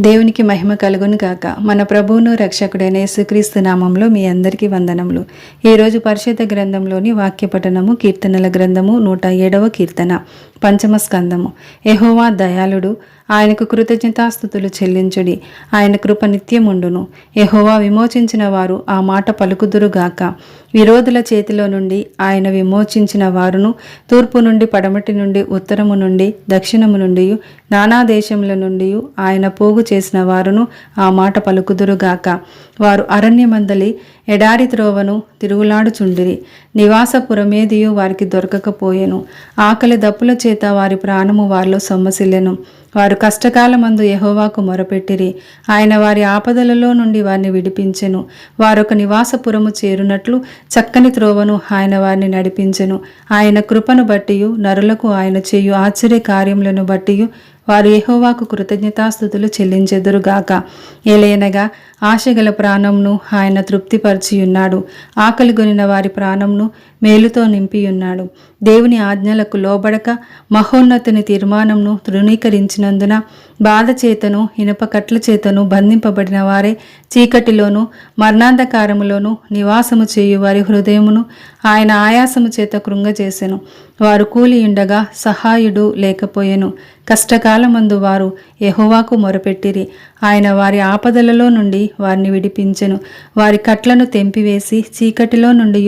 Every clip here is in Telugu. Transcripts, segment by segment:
దేవునికి మహిమ కలుగును గాక. మన ప్రభువును రక్షకుడైన యేసుక్రీస్తు నామంలో మీ అందరికీ వందనములు. ఈరోజు పరిశుద్ధ గ్రంథంలోని వాక్యపఠనము కీర్తనల గ్రంథము నూట ఏడవ కీర్తన పంచమ స్కందము. ఎహోవా దయాళుడు ఆయనకు కృతజ్ఞతాస్థుతులు చెల్లించుడి. ఆయన కృప నిత్యముండును. యెహోవా విమోచించిన వారు ఆ మాట పలుకుదురుగాక. విరోధుల చేతిలో నుండి ఆయన విమోచించిన వారును తూర్పు నుండి పడమటి నుండి ఉత్తరము నుండి దక్షిణము నుండి నానా దేశముల నుండి ఆయన పోగు చేసిన వారును ఆ మాట పలుకుదురుగాక. వారు అరణ్యమందలి ఎడారి త్రోవను తిరుగులాడుచుండిరి. నివాసపురమేదియు వారికి దొరకకపోయెను. ఆకలి దప్పుల చేత వారి ప్రాణము వారిలో సొమ్మసిల్లెను. వారు కష్టకాలమందు యహోవాకు మొరపెట్టిరి. ఆయన వారి ఆపదలలో నుండి వారిని విడిపించెను. వారొక నివాసపురము చేరునట్లు చక్కని త్రోవను ఆయన వారిని నడిపించెను. ఆయన కృపను బట్టియు నరులకు ఆయన చేయు ఆశ్చర్య కార్యములను బట్టియు వారు ఎహోవాకు కృతజ్ఞతాస్థుతులు చెల్లించెదురుగాక ఏలైనగా ఆశగల ప్రాణంను ఆయన తృప్తిపరిచియున్నాడు. ఆకలి గొనిన వారి ప్రాణంను మేలుతో నింపియున్నాడు. దేవుని ఆజ్ఞలకు లోబడక మహోన్నతుని తీర్మానంను తృణీకరించినందున బాధ చేతను ఇనుప కట్ల చేతను బంధింపబడిన వారే చీకటిలోను మరణాంధకారములోను నివాసము చేయు వారి హృదయమును ఆయన ఆయాసము చేత కృంగజేసెను. వారు కూలి ఉండగా సహాయుడు లేకపోయెను. కష్టకాలమందు వారు ఎహోవాకు మొరపెట్టిరి. ఆయన వారి ఆపదలలో నుండి వారిని విడిపించెను. వారి కట్లను తెంపివేసి చీకటిలో నుండి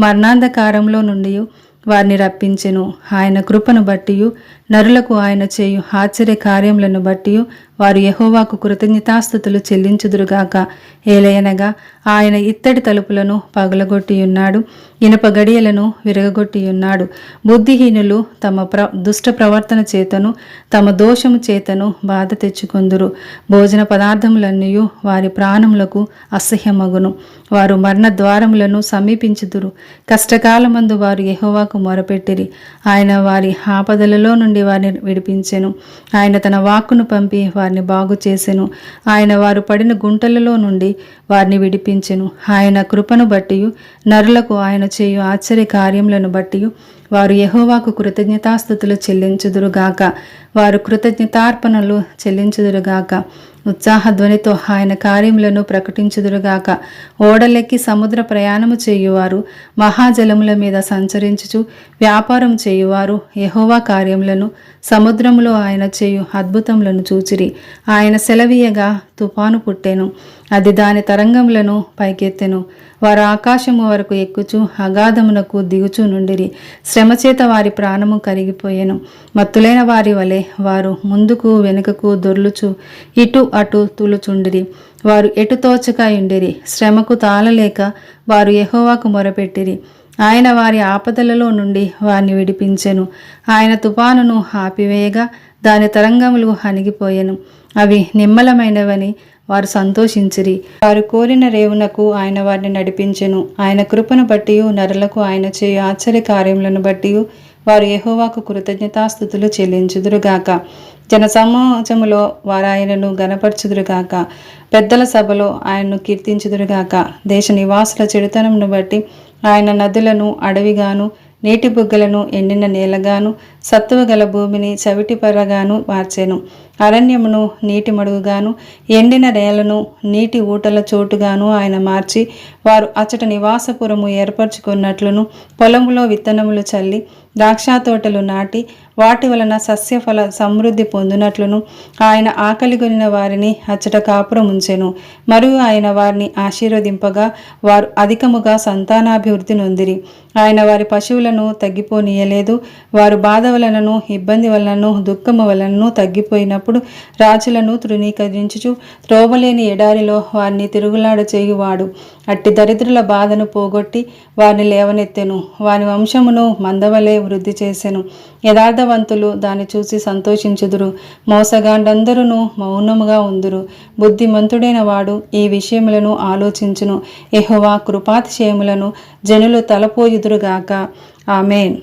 మరణాంధకారంలో నుండి వారిని రప్పించెను. ఆయన కృపను బట్టియు నరులకు ఆయన చేయు ఆశ్చర్య కార్యములను బట్టి వారు యహోవాకు కృతజ్ఞతాస్థుతులు చెల్లించుదురుగాక. ఏలయనగా ఆయన ఇత్తడి తలుపులను పగలగొట్టియున్నాడు ఇనుప గడియలను విరగొట్టియున్నాడు బుద్ధిహీనులు తమ ప్ర దుష్ట ప్రవర్తన చేతను తమ దోషము చేతను బాధ తెచ్చుకొందురు. భోజన పదార్థములన్నీ వారి ప్రాణములకు అసహ్యమగును. వారు మరణ ద్వారములను సమీపించుదురు. కష్టకాలమందు వారు యహోవాకు మొరపెట్టిరి. ఆయన వారి ఆపదలలో నుండి వారిని విడిపించెను. ఆయన తన వాక్కును పంపి వారిని బాగు చేసెను. ఆయన వారు పడిన గుంటలలో నుండి వారిని విడిపించెను. ఆయన కృపను బట్టి నరులకు ఆయన చేయు ఆశ్చర్య కార్యములను బట్టి వారు యహోవాకు కృతజ్ఞతాస్థుతులు చెల్లించుదురుగాక. వారు కృతజ్ఞతార్పణలు చెల్లించుదురుగాక. ఉత్సాహధ్వనితో ఆయన కార్యములను ప్రకటించుదురుగాక. ఓడలెక్కి సముద్ర ప్రయాణము చేయువారు మహాజలముల మీద సంచరించుచు వ్యాపారం చేయువారు యహోవా కార్యములను సముద్రములో ఆయన చేయు అద్భుతములను చూచిరి. ఆయన సెలవీయగా తుఫాను పుట్టెను అది దాని తరంగములను పైకెత్తెను. వారు ఆకాశము వరకు ఎక్కుచు అగాధమునకు దిగుచూ నుండిరి. శ్రమచేత వారి ప్రాణము కరిగిపోయెను. మత్తులైన వారి వలె వారు ముందుకు వెనుకకు దొర్లుచు ఇటు అటు తులుచుండిరి. వారు ఎటు తోచక శ్రమకు తాళలేక వారు ఎహోవాకు మొరపెట్టిరి. ఆయన వారి ఆపదలలో నుండి వారిని విడిపించెను. ఆయన తుపానును ఆపివేయగా దాని తరంగములు హనిగిపోయెను అవి నిమ్మలమైనవని వారు సంతోషించిరి. వారు కోరిన రేవునకు ఆయన వారిని నడిపించెను. ఆయన కృపను బట్టి నరులకు ఆయన చేయు ఆశ్చర్య కార్యములను బట్టి వారు ఎహోవాకు కృతజ్ఞతాస్థుతులు చెల్లించుదురుగాక. జన సమాజములో వారు ఆయనను గనపరచుదురుగాక. పెద్దల సభలో ఆయన్ను కీర్తించుదురుగాక. దేశ నివాసుల చెడుతనంను బట్టి ఆయన నదులను అడవిగాను నీటి బుగ్గలను ఎండిన నేలగాను సత్తువగల భూమిని చవిటి పరగాను మార్చెను అరణ్యమును నీటి మడుగుగాను ఎండిన నేలను నీటి ఊటల చోటుగాను ఆయన మార్చి వారు అచ్చట నివాసపురము ఏర్పరచుకున్నట్లును పొలములో విత్తనములు చల్లి ద్రాక్ష తోటలు నాటి వాటి వలన సస్యఫల సమృద్ధి పొందినట్లును. ఆయన ఆకలిగొనిన వారిని అచ్చట కాపురం ఉంచెను. మరియు ఆయన వారిని ఆశీర్వదింపగా వారు అధికముగా సంతానాభివృద్ధి నొందిరి. ఆయన వారి పశువులను తగ్గిపోనీయలేదు. వారు బాధ వలనను ఇబ్బంది వలనను దుఃఖము వలనను తగ్గిపోయినప్పుడు రాజులను తృణీకరించుచు త్రోవలేని ఎడారిలో వారిని తిరుగులాడ చేయువాడు. అట్టి దరిద్రుల బాధను పోగొట్టి వారిని లేవనెత్తెను. వారి వంశమును మందవలే వృద్ధి చేసెను. యథార్థవంతులు దాన్ని చూసి సంతోషించుదురు. మోసగాండందరూ మౌనముగా ఉందురు. బుద్ధిమంతుడైన వాడు ఈ విషయములను ఆలోచించును. ఎహోవా కృపాతిశయములను జనులు తలపోయుదురుగాక. ఆమెన్.